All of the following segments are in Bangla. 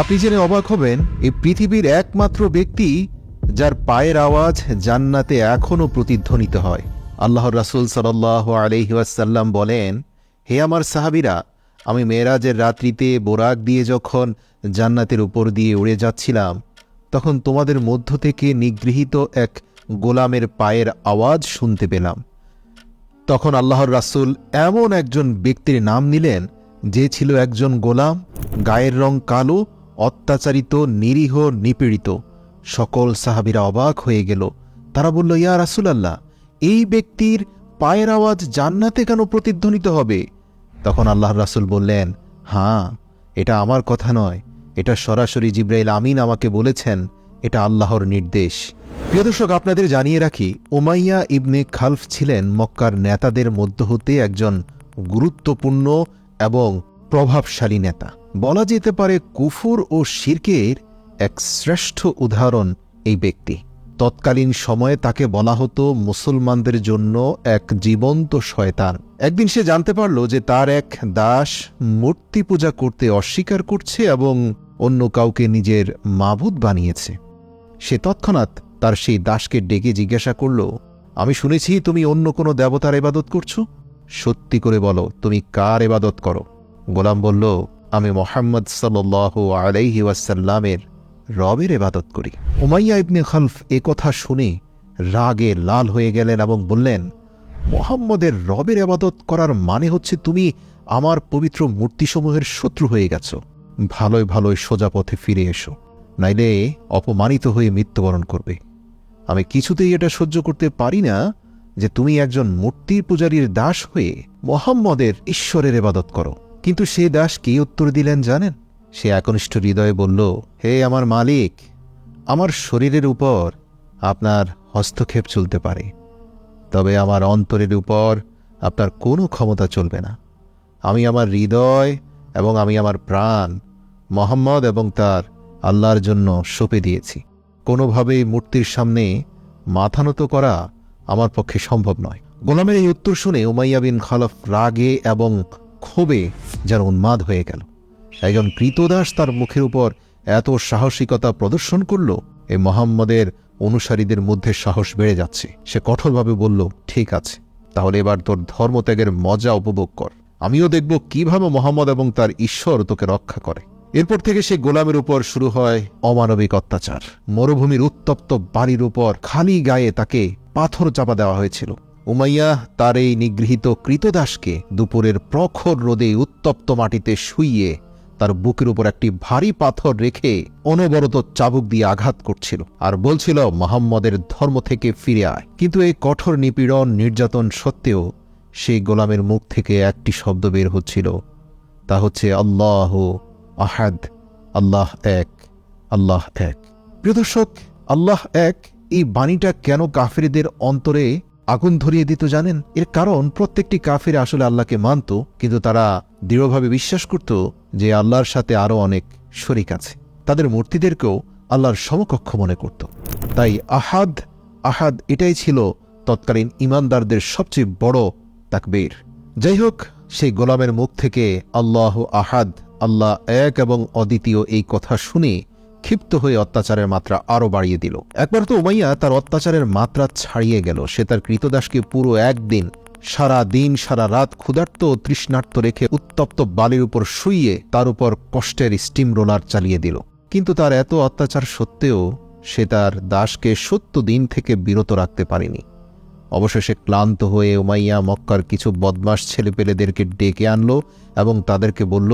আপনি জেনে অবাক হবেন এই পৃথিবীর একমাত্র ব্যক্তি যার পায়ের আওয়াজ জান্নাতে এখনও প্রতিধ্বনিত হয়। আল্লাহর রাসুল সাল্লাহ আলহিহাসাল্লাম বলেন, হে আমার সাহাবিরা, আমি মেয়েরাজের রাত্রিতে বোরাক দিয়ে যখন জান্নাতের উপর দিয়ে উড়ে যাচ্ছিলাম, তখন তোমাদের মধ্য থেকে নিগৃহীত এক গোলামের পায়ের আওয়াজ শুনতে পেলাম। তখন আল্লাহর রাসূল এমন একজন ব্যক্তির নাম নিলেন, যে ছিল একজন গোলাম, গায়ের রং কালো অত্যাচারিত, নিরীহ, নিপীড়িত। সকল সাহাবীরা অবাক হয়ে গেল। তারা বলল, ইয়া রাসূলাল্লাহ, এই ব্যক্তির পায়ের আওয়াজ জান্নাতে কেন প্রতিধ্বনিত হবে? তখন আল্লাহ রাসূল বললেন হ্যাঁ এটা আমার কথা নয়। এটা সরাসরি জিব্রাইল আমিন আমাকে বলেছেন। এটা আল্লাহর নির্দেশ। প্রিয় দর্শক, আপনাদের জানিয়ে রাখি ওমাইয়া ইবনে খালফ ছিলেন মক্কার নেতাদের মধ্য হতে একজন গুরুত্বপূর্ণ এবং প্রভাবশালী নেতা। বলা যেতে পারে কুফুর ও শির্কের এক শ্রেষ্ঠ উদাহরণ এই ব্যক্তি। তৎকালীন সময়ে তাকে বলা হতো মুসলমানদের জন্য এক জীবন্ত শয়তান। একদিন সে জানতে পারল যে তার এক দাস মূর্তি পূজা করতে অস্বীকার করছে এবং অন্য কাউকে নিজের মাবুদ বানিয়েছে। সে তৎক্ষণাৎ তার সেই দাসকে ডেকে জিজ্ঞাসা করল, আমি শুনেছি তুমি অন্য কোনো দেবতার এবাদত করছ? সত্যি করে বলো, তুমি কার এবাদত করো? গোলাম বলল, আমি মোহাম্মদ সাল আলাইহি ওয়াসাল্লামের রবের এবাদত করি। উমাইয়া ইবনে খালফ এ কথা শুনে রাগে লাল হয়ে গেলেন এবং বললেন, মোহাম্মদের রবের আবাদত করার মানে হচ্ছে তুমি আমার পবিত্র মূর্তিসমূহের শত্রু হয়ে গেছ। ভালোই ভালোই সোজা পথে ফিরে এসো, নাইলে অপমানিত হয়ে মৃত্যুবরণ করবে। আমি কিছুতেই এটা সহ্য করতে পারি না যে তুমি একজন মূর্তি পূজারীর দাস হয়ে মোহাম্মদের ঈশ্বরের এবাদত করো। কিন্তু সে দাস কি উত্তর দিলেন জানেন? সে একনিষ্ঠ হৃদয়ে বলল, হে আমার মালিক, আমার শরীরের উপর আপনার হস্তক্ষেপ চলতে পারে। তবে আমার অন্তরের উপর আপনার কোনো ক্ষমতা চলবে না। আমি আমার হৃদয় এবং আমি আমার প্রাণ মোহাম্মদ এবং তার আল্লাহর জন্য সঁপে দিয়েছি। কোনোভাবেই মূর্তির সামনে মাথা নত করা আমার পক্ষে সম্ভব নয়। গোলামের এই উত্তর শুনে উমাইয়া বিন খালফ রাগে এবং ক্ষোভে যেন উন্মাদ হয়ে গেল। একজন কৃতদাস তার মুখের উপর এত সাহসিকতা প্রদর্শন করল এই মোহাম্মদের অনুসারীদের মধ্যে সাহস বেড়ে যাচ্ছে। সে কঠোরভাবে বলল, ঠিক আছে, তাহলে এবার তোর ধর্মত্যাগের মজা উপভোগ কর। আমিও দেখব কীভাবে মোহাম্মদ এবং তার ঈশ্বর তোকে রক্ষা করে। এরপর থেকে সে গোলামের উপর শুরু হয় অমানবিক অত্যাচার। মরুভূমির উত্তপ্ত বাড়ির উপর খালি গায়ে তাকে পাথর চাপা দেওয়া হয়েছিল। উমাইয়া তার এই নিগৃহীত কৃতদাসকে দুপুরের প্রখর রোদে উত্তপ্ত মাটিতে শুইয়ে তার বুকের উপর একটি ভারী পাথর রেখে অনবরত চাবুক দিয়ে আঘাত করছিল আর বলছিল, মোহাম্মদের ধর্ম থেকে ফিরে আয়। কিন্তু এই কঠোর নিপীড়ন নির্যাতন সত্ত্বেও সেই গোলামের মুখ থেকে একটি শব্দ বের হচ্ছিল, তা হচ্ছে, আল্লাহ আহাদ, আল্লাহ এক আল্লাহ এক। প্রিয় দর্শক, আল্লাহ এক এই বাণীটা কেন কাফেরদের অন্তরে আগুন ধরিয়ে দিত জানেন? এর কারণ প্রত্যেকটি কাফের আসলে আল্লাহকে মানত, কিন্তু তারা দৃঢ়ভাবে বিশ্বাস করত যে আল্লাহর সাথে আরও অনেক শরিক আছে। তাদের মূর্তিদেরকেও আল্লাহর সমকক্ষ মনে করত। তাই আহাদ আহাদ এটাই ছিল তৎকালীন ইমানদারদের সবচেয়ে বড় তাকবীর। যাই হোক, সেই গোলামের মুখ থেকে আল্লাহ আহাদ, আল্লাহ এক এবং অদ্বিতীয় এই কথা শুনে ক্ষিপ্ত হয়ে অত্যাচারের মাত্রা আরও বাড়িয়ে দিল। একবার তো উমাইয়া তার অত্যাচারের মাত্রা ছাড়িয়ে গেল। সে তার কৃতদাসকে পুরো একদিন, সারা দিন, সারা রাত ক্ষুধার্ত ও তৃষ্ণার্ত রেখে উত্তপ্ত বালির উপর শুইয়ে তার উপর কষ্টের স্টিম রোলার চালিয়ে দিল। কিন্তু তার এত অত্যাচার সত্ত্বেও সে তার দাসকে সত্য দিন থেকে বিরত রাখতে পারেনি। অবশেষে ক্লান্ত হয়ে উমাইয়া মক্কার কিছু বদমাস ছেলেপেলেদেরকে ডেকে আনলো এবং তাদেরকে বলল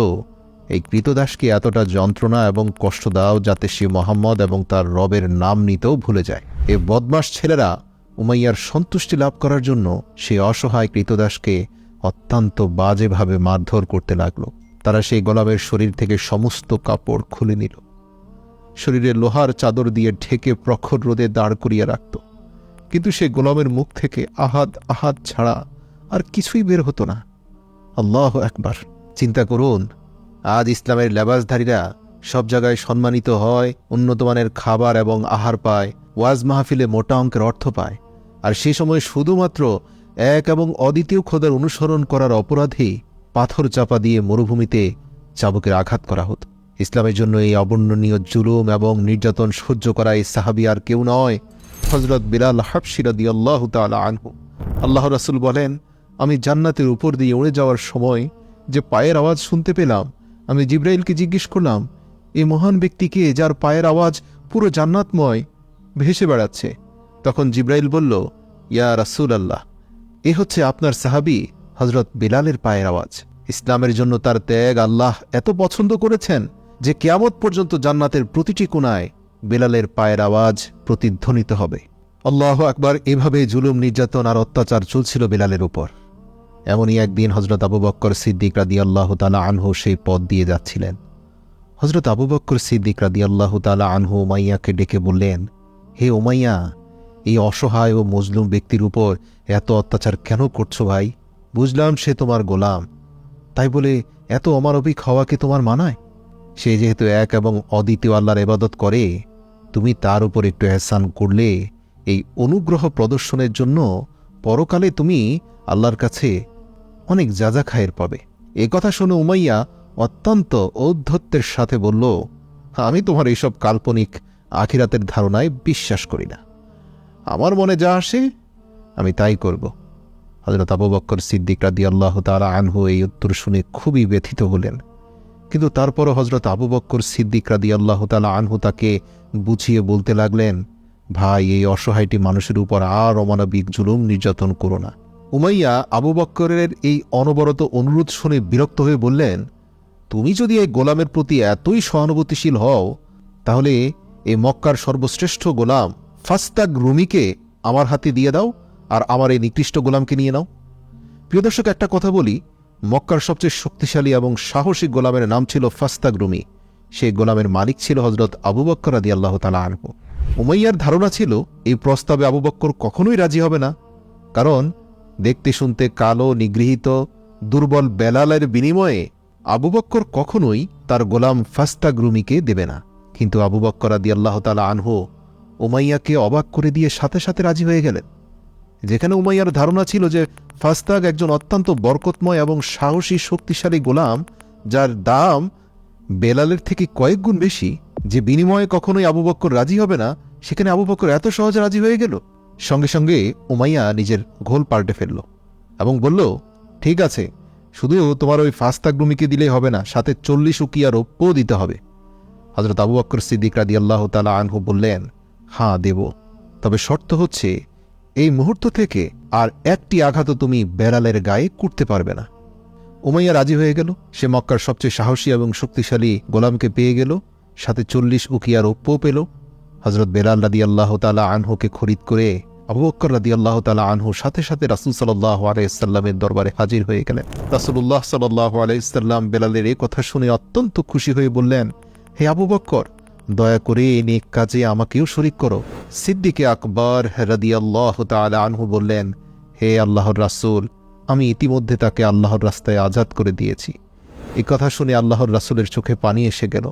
এই কৃতদাসকে এতটা যন্ত্রণা এবং কষ্ট দাও যাতে সে মোহাম্মদ এবং তার রবের নাম নিতেও ভুলে যায়। এই বদমাস ছেলেরা উমাইয়ার সন্তুষ্টি লাভ করার জন্য সে অসহায় কৃতদাসকে অত্যন্ত বাজেভাবে মারধর করতে লাগল। তারা সেই গোলামের শরীর থেকে সমস্ত কাপড় খুলে নিল। শরীরে লোহার চাদর দিয়ে ঢেকে প্রখর রোদে দাঁড় করিয়ে রাখত। কিন্তু সে গোলামের মুখ থেকে আহাদ আহাত ছাড়া আর কিছুই বের হতো না। আল্লাহ একবার চিন্তা করুন আজ ইসলামের লেবাসধারীরা সব জায়গায় সম্মানিত হয়, উন্নতমানের খাবার এবং আহার পায়, ওয়াজ মাহফিলে মোটা অঙ্কের অর্থ পায়। আর সে সময় শুধুমাত্র এক এবং অদ্বিতীয় খোদার অনুসরণ করার অপরাধে পাথর চাপা দিয়ে মরুভূমিতে চাবুকের আঘাত করা হতো। ইসলামের জন্য এই অবর্ণনীয় জুলুম এবং নির্যাতন সহ্য করা এই সাহাবি আর কেউ নয় হজরত বিলাল হাফসিরাদি আল্লাহ তালা আনহু। আল্লাহ রাসুল বলেন, আমি জান্নাতের উপর দিয়ে উড়ে যাওয়ার সময় যে পায়ের আওয়াজ শুনতে পেলাম আমি জিব্রাইলকে জিজ্ঞেস করলাম, এই মহান ব্যক্তিকে যার পায়ের আওয়াজ পুরো জান্নাতময় ভেসে বেড়াচ্ছে? তখন জিব্রাইল বলল, ইয়া রাসুল আল্লাহ এ হচ্ছে আপনার সাহাবি হজরত বিলালের পায়ের আওয়াজ। ইসলামের জন্য তার ত্যাগ আল্লাহ এত পছন্দ করেছেন যে কেয়ামত পর্যন্ত জান্নাতের প্রতিটি কোনায় বেলালের পায়ের আওয়াজ প্রতিধ্বনিত হবে। আল্লাহ আকবার এভাবে জুলুম, নির্যাতন আর অত্যাচার চলছিল বেলালের উপর। এমনই একদিন হজরত আবু বক্কর সিদ্দিক রাদি আল্লাহ তালা আনহু সেই পথ দিয়ে যাচ্ছিলেন। হজরত আবু বক্কর সিদ্দিক রাদি আল্লাহ তালা আনহু উমাইয়াকে ডেকে বললেন, হে উমাইয়া, এই অসহায় ও মজলুম ব্যক্তির উপর এত অত্যাচার কেন করছ ভাই? বুঝলাম সে তোমার গোলাম। তাই বলে এত অমানবিক হওয়াকে তোমার মানায়? সে যেহেতু এক এবং অদ্বিতীয় আল্লাহর এবাদত করে, তুমি তার উপর একটু এহসান করলে এই অনুগ্রহ প্রদর্শনের জন্য পরকালে তুমি আল্লাহর কাছে অনেক যাজা খায়ের পাবে। এ কথা শুনে উমাইয়া অত্যন্ত ঔদ্ধত্যের সাথে বলল, আমি তোমার এইসব কাল্পনিক আখিরাতের ধারণায় বিশ্বাস করি না। আমার মনে যা আসে, আমি তাই করব। হজরত আবু বক্কর সিদ্দিক রাদি আল্লাহ তালা আনহু এই উত্তর শুনে খুবই ব্যথিত হলেন। কিন্তু তারপরও হজরত আবু বক্কর সিদ্দিক রাদি আল্লাহ তালা আনহু তাকে বুঝিয়ে বলতে লাগলেন, ভাই, এই অসহায়টি মানুষের উপর আর অমানবিক জুলুম নির্যাতন করো না। উমাইয়া আবু বক্করের এই অনবরত অনুরোধ শুনে বিরক্ত হয়ে বললেন, তুমি যদি এই গোলামের প্রতি এতই সহানুভূতিশীল হও, তাহলে এই মক্কার সর্বশ্রেষ্ঠ গোলাম ফাস্তাগ রুমিকে আমার হাতে দিয়ে দাও আর আমার এই নিকৃষ্ট গোলামকে নিয়ে নাও। প্রিয় দর্শক, একটা কথা বলি, মক্কার সবচেয়ে শক্তিশালী এবং সাহসী গোলামের নাম ছিল ফাস্তাগ রুমি। সেই গোলামের মালিক ছিল হজরত আবু বক্কর আদি আল্লাহ তালা আনহু। উমাইয়ার ধারণা ছিল, এই প্রস্তাবে আবু বক্কর কখনোই রাজি হবে না, কারণ দেখতে শুনতে কালো, নিগৃহীত, দুর্বল বেলালের বিনিময়ে আবু বক্কর কখনোই তার গোলাম ফাস্তাগ রুমিকে দেবে না। কিন্তু আবু বক্কর আদি আল্লাহ তালা আনহু উমাইয়াকে অবাক করে দিয়ে সাথে সাথে রাজি হয়ে গেলেন। যেখানে উমাইয়ার ধারণা ছিল যে ফাস্তাগ একজন অত্যন্ত বরকতময় এবং সাহসী, শক্তিশালী গোলাম, যার দাম বেলালের থেকে কয়েক গুণ বেশি। যে বিনিময়ে কখনোই আবু বক্কর রাজি হবে না, সেখানে আবু বক্কর এত সহজে রাজি হয়ে গেল। সঙ্গে সঙ্গে উমাইয়া নিজের ঘোল পাল্টে ফেলল এবং বলল, ঠিক আছে শুধু তোমার ওই ফাস্তাগ রুমিকে দিলেই হবে না, সাথে চল্লিশ উকিয়া রৌপ্যও দিতে হবে। হজরত আবু বক্কর সিদ্দিক রাদি আল্লাহ তালা আনহু বললেন হাঁ দেব। তবে শর্ত হচ্ছে, এই মুহূর্ত থেকে আর একটি আঘাতও তুমি বেড়ালের গায়ে কুটতে পারবে না। উমাইয়া রাজি হয়ে গেল। সে মক্কার সবচেয়ে সাহসী এবং শক্তিশালী গোলামকে পেয়ে গেল, সাথে চল্লিশ উকিয়ার ওপ্পও পেল। হজরত বেলাল রাদি আল্লাহ তালা আনহুকে খরিদ করে আবু বক্কর রাদি আল্লাহ তালা আনহু সাথে সাথে রাসুল সাল্লাহ আলাইসাল্লামের দরবারে হাজির হয়ে গেলেন। রাসুল্লাহ সাল্লাহ আলাইসাল্লাম বেলালের এ কথা শুনে অত্যন্ত খুশি হয়ে বললেন, হে আবু বক্কর দয়া করে এই নেক কাজে আমাকেও শরিক করো। সিদ্দিকে আকবর রাদিয়াল্লাহ তাআলা আনহু বললেন, হে আল্লাহর রাসূল, আমি ইতিমধ্যে তাকে আল্লাহর রাস্তায় আজাদ করে দিয়েছি। এই কথা শুনে আল্লাহর রাসূলের চোখে পানি এসে গেল।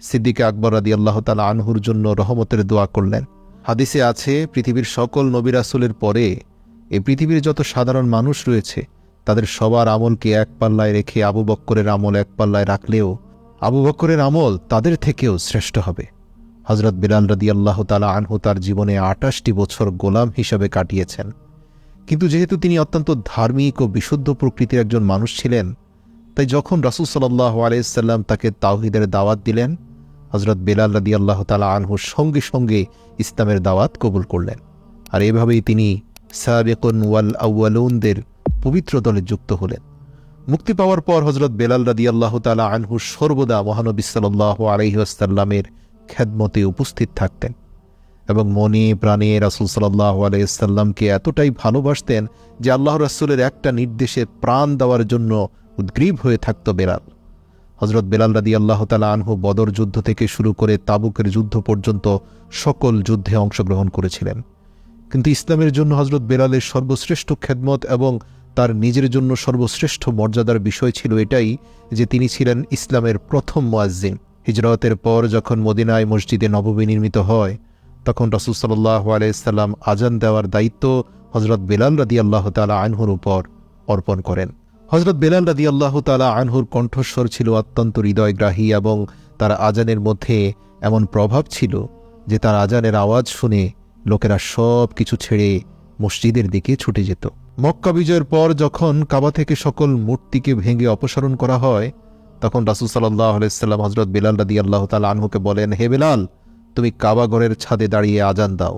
সিদ্দিকে আকবর রাদি আল্লাহ তালা আনহুর জন্য রহমতের দোয়া করলেন। হাদিসে আছে, পৃথিবীর সকল নবী রাসূলের পরে এ পৃথিবীর যত সাধারণ মানুষ রয়েছে, তাদের সবার আমলকে এক পাল্লায় রেখে আবু বক্করের আমল এক পাল্লায় রাখলেও আবু বক্করের আমল তাদের থেকেও শ্রেষ্ঠ হবে। হজরত বিলাল রাদি আল্লাহ তালা আনহু তার জীবনে আটাশটি বছর গোলাম হিসাবে কাটিয়েছেন। কিন্তু যেহেতু তিনি অত্যন্ত ধার্মিক ও বিশুদ্ধ প্রকৃতির একজন মানুষ ছিলেন, তাই যখন রাসুল সাল্লাহ আলাইসাল্লাম তাকে তাওহিদের দাওয়াত দিলেন হজরত বেলাল রাদি আল্লাহ তালা আনহুর সঙ্গে সঙ্গে ইসলামের দাওয়াত কবুল করলেন। আর এভাবেই তিনি সাবেকুন ওয়াল আউ্বালুনদের পবিত্র দলে যুক্ত হলেন। মুক্তি পাওয়ার পর হজরত বেলাল রাদি আল্লাহ তালা আনহু সর্বদা মহানবী সাল্লাহ আলহিহাসাল্লামের খেদমতে উপস্থিত থাকতেন এবং মনে প্রাণে রাসুল সাল্লাহ আলাইসাল্লামকে এতটাই ভালোবাসতেন যে আল্লাহ রাসুলের একটা নির্দেশে প্রাণ দেওয়ার জন্য উদ্গ্রীব হয়ে থাকত বেলাল। হজরত বেলাল রাদি আল্লাহ তালা আনহু বদর যুদ্ধ থেকে শুরু করে তাবুকের যুদ্ধ পর্যন্ত সকল যুদ্ধে অংশগ্রহণ করেছিলেন। কিন্তু ইসলামের জন্য হজরত বেলালের সর্বশ্রেষ্ঠ খেদমত এবং তার নিজের জন্য সর্বশ্রেষ্ঠ মর্যাদার বিষয় ছিল এটাই যে তিনি ছিলেন ইসলামের প্রথম মোয়াজ্জিন। হিজরতের পর যখন মদিনায় মসজিদে নবমী নির্মিত হয়, তখন রসুল সাল্লাহ আলাইসাল্লাম আজান দেওয়ার দায়িত্ব হজরত বেলাল রাদি আল্লাহ তালা আনহুর উপর অর্পণ করেন। হজরত বেলাল রাদি আল্লাহ তালা আনহুর কণ্ঠস্বর ছিল অত্যন্ত হৃদয়গ্রাহী এবং তার আজানের মধ্যে এমন প্রভাব ছিল যে তার আজানের আওয়াজ শুনে লোকেরা সব কিছু ছেড়ে মসজিদের দিকে ছুটে যেত। মক্কা বিজয়ের পর যখন কাবা থেকে সকল মূর্তিকে ভেঙে অপসারণ করা হয়, তখন রাসুল সাল্লাহ আলাইসাল্লাম হজরত বেলাল রাদি আল্লাহ তালা আনহুকে বলেন, হে বেলাল, তুমি কাবা ঘরের ছাদে দাঁড়িয়ে আজান দাও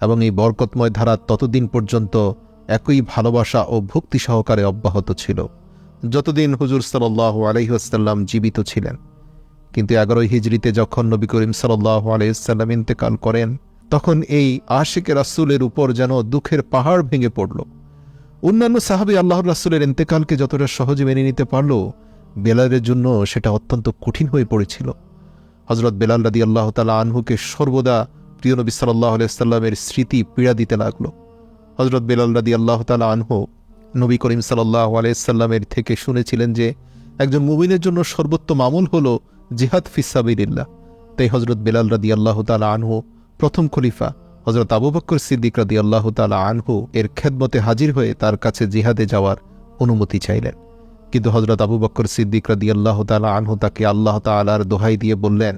এবং এই বরকতময় ধারা ততদিন পর্যন্ত একই ভালোবাসা ও ভক্তি সহকারে অব্যাহত ছিল। যতদিন হুজুর সাল্লাহ আলহিহাস্লাম জীবিত ছিলেন, কিন্তু এগারোই হিজড়িতে যখন নবী করিম সাল্লাহ আলহিহাল্লাম ইন্তেকাল করেন, তখন এই আশিকে রাসুলের উপর যেন দুঃখের পাহাড় ভেঙে পড়ল। অন্যান্য সাহাবি আল্লাহর রাসুলের ইন্তেকালকে যতটা সহজে মেনে নিতে পারল, বেলালের জন্য সেটা অত্যন্ত কঠিন হয়ে পড়েছিল। হজরত বেলাল রাদি আল্লাহ তালা আনহুকে সর্বদা প্রিয় নবী সাল্লাহ আলাইসাল্লামের স্মৃতি পীড়া দিতে লাগল। হজরত বেলাল রাদি আল্লাহ তালা আনহু নবী করিম সাল্লাহ আলাইসাল্লামের থেকে শুনেছিলেন যে, একজন মুমিনের জন্য সর্বোত্তম আমল হল জিহাদ ফিসাবিল্লাহ তাই হজরত বেলাল রাদি আল্লাহ তালা আনহু, প্রথম খলিফা হজরত আবু বক্কর সিদ্দিক রাদি আল্লাহ তালা আনহু এর খেদমতে হাজির হয়ে তার কাছে জিহাদে যাওয়ার অনুমতি চাইলেন। কিন্তু হজরত আবু বক্কর সিদ্দিক রাদি আল্লাহ তালা আনহু তাকে আল্লাহ তালার দোহাই দিয়ে বললেন,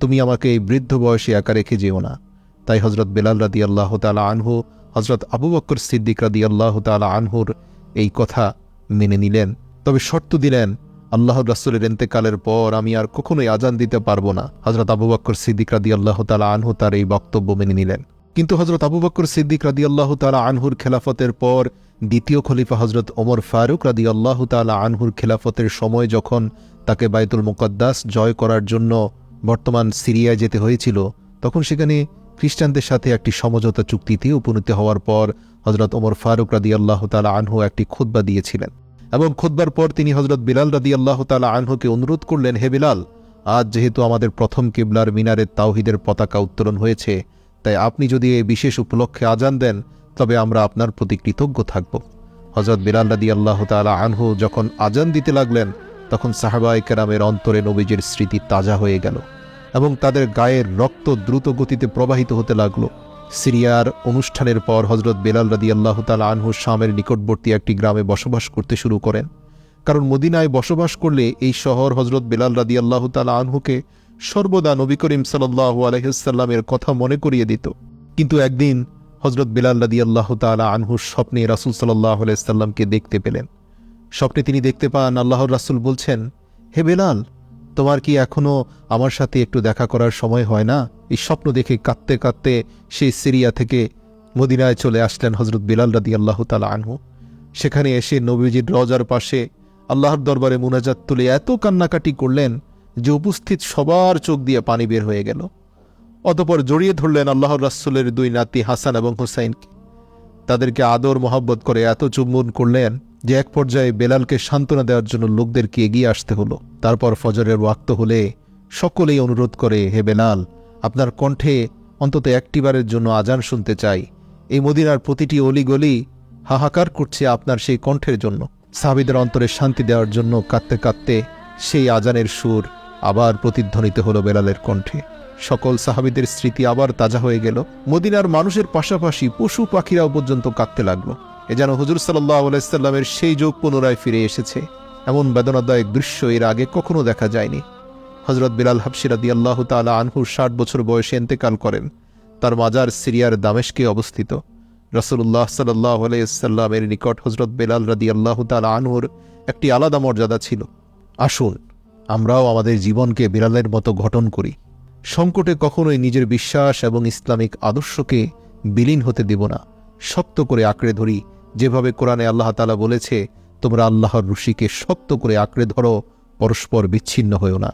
তুমি আমাকে এই বৃদ্ধ বয়সে একা রেখে যেও না। তাই হজরত বেলাল রাদি আল্লাহ তালা আনহু হজরত আবু বক্কর সিদ্দিক রাদি আল্লাহ তালা আনহুর এই কথা মেনে নিলেন। তবে শর্ত দিলেন, আল্লাহ রাসুলের এন্তেকালের পর আমি আর কখনোই আজান দিতে পারব না। হজরত আবু বক্কর সিদ্দিক রাদি আল্লাহ তালা আনহু তার এই বক্তব্য মেনে নিলেন। কিন্তু হজরত আবু বক্কর সিদ্দিক রাদি আল্লাহ তালা আনহুর খেলাফতের পর দ্বিতীয় খলিফা হজরত ওমর ফারুক রাদি আল্লাহ তালা আনহুর খেলাফতের সময় যখন তাকে বাইতুল মুকদ্দাস জয় করার জন্য বর্তমান সিরিয়ায় যেতে হয়েছিল, তখন সেখানে খ্রিস্টানদের সাথে একটি সমঝোতা চুক্তিতে উপনীত হওয়ার পর হজরত ওমর ফারুক রাদি আল্লাহ তালা আনহু একটি খুদ্া দিয়েছিলেন এবং খুদ্বার পর তিনি হজরত বিলাল রাদি আল্লাহ তালা আনহুকে অনুরোধ করলেন, হে বিলাল, আজ যেহেতু আমাদের প্রথম কিবলার মিনারের তাওহিদের পতাকা উত্তোলন হয়েছে, তাই আপনি যদি এই বিশেষ উপলক্ষে আজান দেন, তবে আমরা আপনার প্রতি কৃতজ্ঞ থাকব। হজরত বিলাল রাদি আল্লাহ তালা আনহু যখন আজান দিতে লাগলেন, তখন সাহাবাই কেরামের অন্তরে নবীজের স্মৃতি তাজা হয়ে গেল। এবং তাদের গায়ের রক্ত দ্রুত গতিতে প্রবাহিত হতে লাগল। সিরিয়ার অনুষ্ঠানের পর হজরত বেলাল রাদি আল্লাহ তালা আনহু শামের নিকটবর্তী একটি গ্রামে বসবাস করতে শুরু করেন। কারণ মদিনায় বসবাস করলে এই শহর হজরত বেলাল রাদি আল্লাহ তালা আনহুকে সর্বদা নবী করিম সাল্লাহ আলহিসাল্লামের কথা মনে করিয়ে দিত। কিন্তু একদিন হজরত বেলাল রাদি আল্লাহ তালা আনহুর স্বপ্নে রাসুল সাল্লাহ আলাইসাল্লামকে দেখতে পেলেন। স্বপ্নে তিনি দেখতে পান আল্লাহর রাসুল বলছেন, হে বেলাল তোমার কি এখনও আমার সাথে একটু দেখা করার সময় হয় না? এই স্বপ্ন দেখে কাঁদতে কাঁদতে সেই সিরিয়া থেকে মদিনায় চলে আসলেন হজরত বিলাল রাদি আল্লাহ তালা আনহু। সেখানে এসে নবীজির রজার পাশে আল্লাহর দরবারে মুনাজাত তুলে এত কান্নাকাটি করলেন যে উপস্থিত সবার চোখ দিয়ে পানি বের হয়ে গেল। অতপর জড়িয়ে ধরলেন আল্লাহর রাসুলের দুই নাতি হাসান এবং হুসাইনকে। তাদেরকে আদর মোহাব্বত করে এত চুম্বন করলেন যে এক পর্যায়ে বেলালকে সান্ত্বনা দেওয়ার জন্য লোকদেরকে এগিয়ে আসতে হলো। তারপর ফজরের ওয়াক্ত হলে সকলেই অনুরোধ করে, হে বেলাল, আপনার কণ্ঠে অন্তত একটিবারের জন্য আজান শুনতে চাই। এই মদিনার প্রতিটি অলিগলি হাহাকার করছে আপনার সেই কণ্ঠের জন্য। সাহাবিদের অন্তরে শান্তি দেওয়ার জন্য কাঁদতে কাঁদতে সেই আজানের সুর আবার প্রতিধ্বনিত হলো বেলালের কণ্ঠে। সকল সাহাবিদের স্মৃতি আবার তাজা হয়ে গেল। মদিনার মানুষের পাশাপাশি পশু পাখিরাও পর্যন্ত কাঁদতে লাগল। এ যেন হুজুর সাল্লাহ আলাইস্লামের সেই যোগ পুনরায় ফিরে এসেছে। এমন বেদনাদায়ক দৃশ্য এর আগে কখনো দেখা যায়নি। হজরত বিলাল হাফসিরাদি আল্লাহ তালা আনহুর ষাট বছর বয়সে এন্তেকাল করেন। তার মাজার সিরিয়ার দামেশকে অবস্থিত। রসুল্লাহ সাল্লাহ আলাইসাল্লামের নিকট হজরত বেলাল রাদি আল্লাহ তালা আনহুর একটি আলাদা মর্যাদা ছিল। আসুন, আমরাও আমাদের জীবনকে বিড়ালের মতো গঠন করি। সংকটে কখনোই নিজের বিশ্বাস এবং ইসলামিক আদর্শকে বিলীন হতে দেব না। শক্ত করে আঁকড়ে ধরি যেভাবে কোরআনে আল্লাহ তালা বলেছে, তোমরা আল্লাহর রুশিকে শক্ত করে আঁকড়ে ধরো, পরস্পর বিচ্ছিন্ন হয়েও না।